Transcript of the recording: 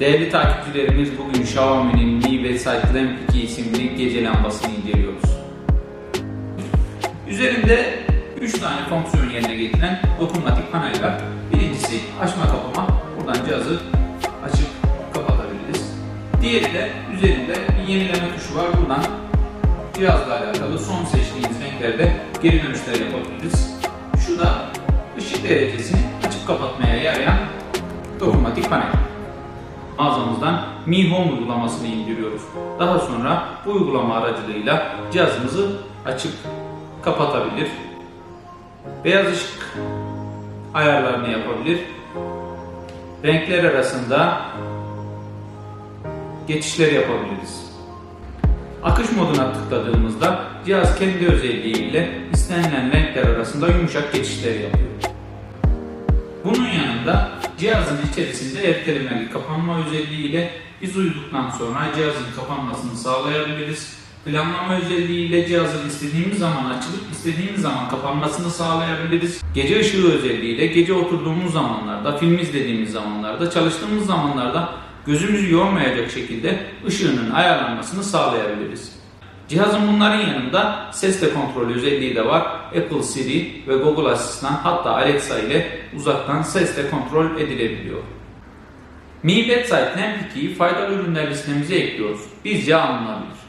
Değerli takipçilerimiz bugün Xiaomi'nin Mi Bedside Lamp 2 isimli gece lambasını inceliyoruz. Üzerinde 3 tane fonksiyon yerine getiren dokunmatik panel var. Birincisi açma kapama. Buradan cihazı açıp kapatabiliriz. Diğeri de üzerinde bir yenileme tuşu var. Buradan cihazla alakalı son seçtiğiniz renklerde geri dönüşler yapabiliriz. Şu da ışık derecesini açıp kapatmaya yarayan dokunmatik panel. Mağazamızdan Mi Home uygulamasını indiriyoruz. Daha sonra bu uygulama aracılığıyla cihazımızı açıp kapatabilir. Beyaz ışık ayarlarını yapabilir. Renkler arasında geçişler yapabiliriz. Akış moduna tıkladığımızda cihaz kendi özelliğiyle istenilen renkler arasında yumuşak geçişler yapıyor. Bunun yanında cihazın içerisinde ertelemeli kapanma özelliğiyle biz uyuduktan sonra cihazın kapanmasını sağlayabiliriz. Planlama özelliğiyle cihazın istediğimiz zaman açılıp istediğimiz zaman kapanmasını sağlayabiliriz. Gece ışığı özelliğiyle gece oturduğumuz zamanlarda, film izlediğimiz zamanlarda, çalıştığımız zamanlarda gözümüzü yormayacak şekilde ışığının ayarlanmasını sağlayabiliriz. Cihazın bunların yanında sesle kontrol özelliği de var. Apple Siri ve Google Asistan hatta Alexa ile uzaktan sesle kontrol edilebiliyor. Mi Bedside Lamp 2'yi faydalı ürünler listemize ekliyoruz. Bizce alınabilir.